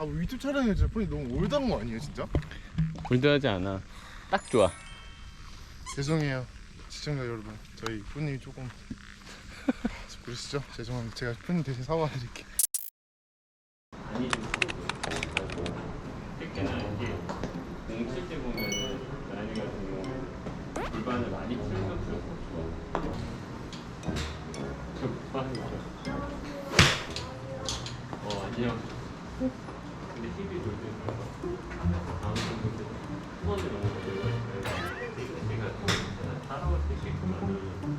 아, 뭐 유튜브 촬영에 진짜 폰이 너무 올드한 거 아니에요, 진짜? 불도하지 않아. 딱 좋아. 죄송해요, 시청자 여러분. 저희 폰님이 조금 그러시죠? 죄송합니다. 제가 폰님 대신 사과 드릴게요. 아니 특히나 이게 공 칠 때 보면은 나이 같은 경우 골반을 많이 풀면 풀수록 좋아. 저 하는 거죠. 어 안녕. 수 있게끔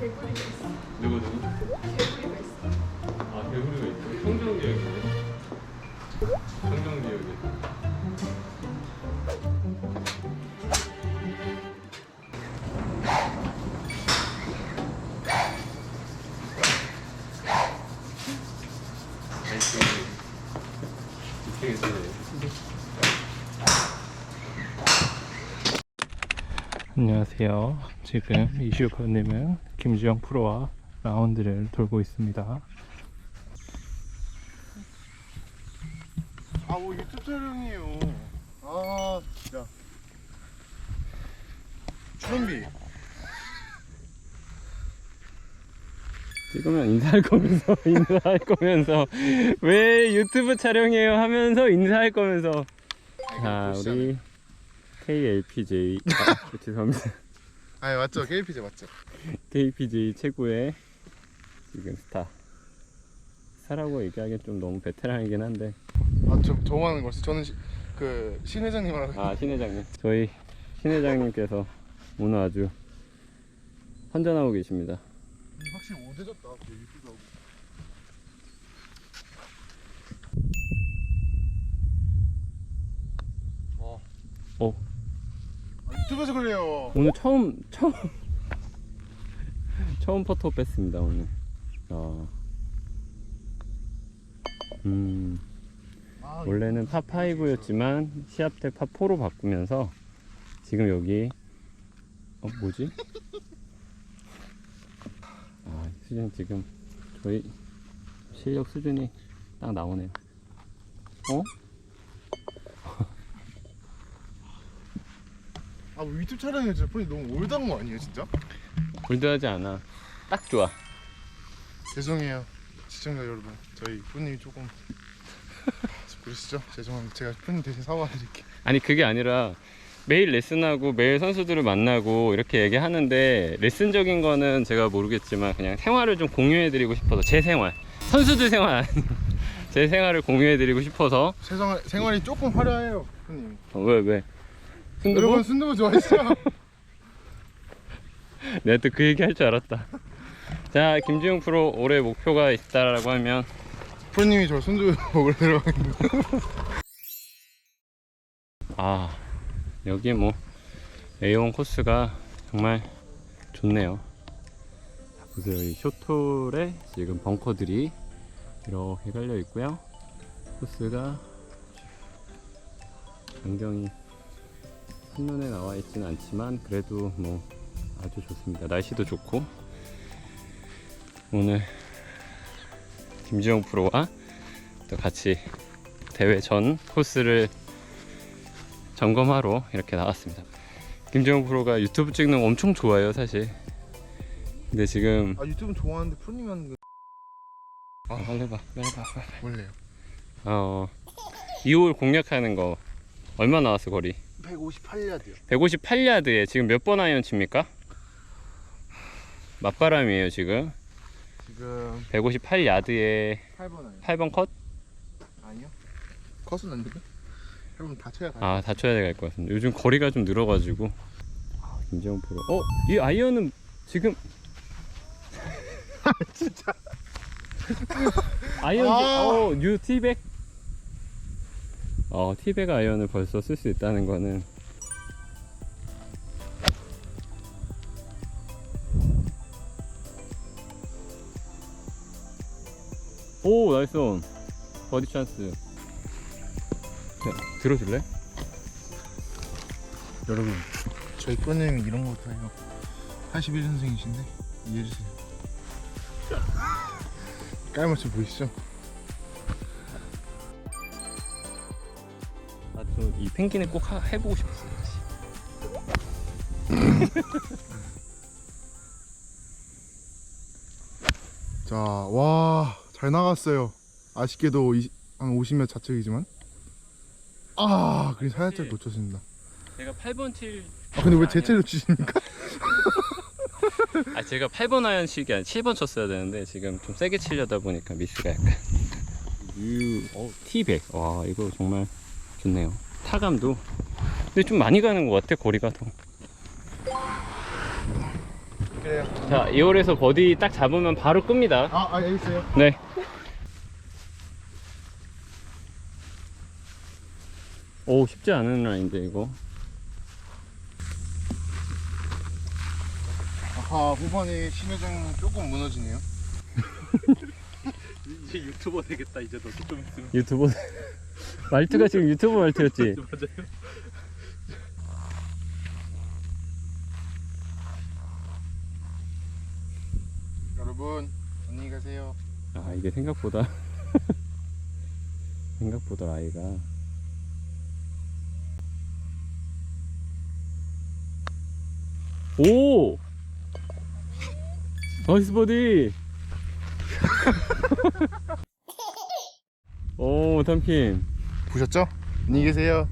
개구리가 있어. 누구 누구? 개구리가 있어. 아 개구리가 있어. 청정지역이네. 청정지역이. 안녕하세요. 지금 이슈커님은 김주영 프로와 라운드를 돌고 있습니다. 아, 뭐 유튜브 촬영이에요. 아, 진짜. 출연비. 찍으면 인사할 거면서 인사할 거면서 왜 유튜브 촬영해요 하면서 인사할 거면서 자 우리 KLPJ 아, 죄송합니다 아, 맞죠. KPJ 맞죠. KPJ 최고의 지금 스타 스타라고 얘기하기엔 좀 너무 베테랑이긴 한데 아, 저 좋아하는 거. 저는 시, 그 신 회장님하고 아 신회장님 저희 신회장님께서 오늘 아주 선전하고 계십니다 확실히 오대졌다. 그 유튜브하고. 어. 어. 아, 유튜브에서 그래요. 오늘 처음 처음 처음 퍼터 뺐습니다 오늘. 아. 음 아, 원래는 파 5였지만 시합 때 파 4로 바꾸면서 지금 여기 어 뭐지? 아 수준 지금 저희 실력 수준이 딱 나오네요. 어? 아, 뭐 유튜브 촬영에 진짜 폰이 너무 올드한 거 아니에요, 진짜? 불도하지 않아. 딱 좋아. 죄송해요, 시청자 여러분. 저희 폰님이 조금 그러시죠? 죄송합니다. 제가 폰님 대신 사과드릴게요. 아니 그게 아니라 매일 레슨하고 매일 선수들을 만나고 이렇게 얘기하는데 레슨적인 거는 제가 모르겠지만 그냥 생활을 좀 공유해드리고 싶어서 제 생활 선수들 생활 아니고 제 생활을 공유해드리고 싶어서 세상 생활이 조금 화려해요, 폰님. 어, 왜 왜? 순두부? 여러분 순두부 좋아하시죠? 내가 또 그 얘기 할 줄 알았다. 자 김지웅 프로 올해 목표가 있다라고 하면? 프로님이 저 순두부 먹으러 들어가는 아 여기 뭐 A1 코스가 정말 좋네요. 자, 보세요 이 쇼톨에 지금 벙커들이 이렇게 깔려 있고요. 코스가 안경이 한눈에 나와 있지는 않지만 그래도 뭐 아주 좋습니다 날씨도 좋고 오늘 김지영 프로와 또 같이 대회 전 코스를 점검하러 이렇게 나왔습니다. 김정은 프로가 유튜브 찍는 거 엄청 좋아해요, 사실. 근데 지금 아 유튜브 좋아하는데 프로님 하는 거 아, 빨리 봐, 빨리 봐, 빨리 봐. 원래요. 어, 2홀 공략하는 거 얼마 나왔어 거리? 158야드요. 158야드에 지금 몇 번 아이언 칩니까? 맞바람이에요 지금. 지금 158야드에 8번 아니요? 8번 컷? 아니요? 컷은 안 되고? 8번 다쳐야 가. 아, 다쳐야 될 것 같습니다. 요즘 거리가 좀 늘어가지고. 아, 김정은 프로. 어, 이 아이언은 지금 진짜. 아이언 아. 어, 뉴 티백 어, 티백 아이언을 벌써 쓸 수 있다는 거는 오, 나이스 온. 버디 찬스. 자, 들어줄래? 여러분 저희 프로님이 이런 것도 해요. 81년생이신데 이해해주세요. 깔맞춤 보이시죠? 나도 이 펭귄을 꼭 하- 해보고 싶었어. 자, 와, 잘 나갔어요. 아쉽게도 이- 한 50몇 좌측이지만. 아, 그린 살짝 놓쳤습니다. 제가 8번 칠. 아, 근데 왜 제 채로 치십니까? 아 제가 8번 아이언식이 아니라 7번 쳤어야 되는데 지금 좀 세게 치려다 보니까 미스가 약간. 유, 어, T100. 와 이거 정말 좋네요. 타감도. 근데 좀 많이 가는 것 같아 거리가 더. 그래요. 자 2홀에서 버디 딱 잡으면 바로 끕니다. 아, 아, 여기 있어요. 네. 오 쉽지 않은 라인데 이거. 아하, 후반에 신여정 조금 무너지네요. 이제 유튜버 되겠다 이제 너도 좀 있으면 유튜버 말투가 지금 유튜브 말투였지. 맞아요 여러분, 안녕히 가세요. 아 이게 생각보다 생각보다 라이가 오 나이스 버디 오 탐킨 보셨죠? 안녕히 계세요.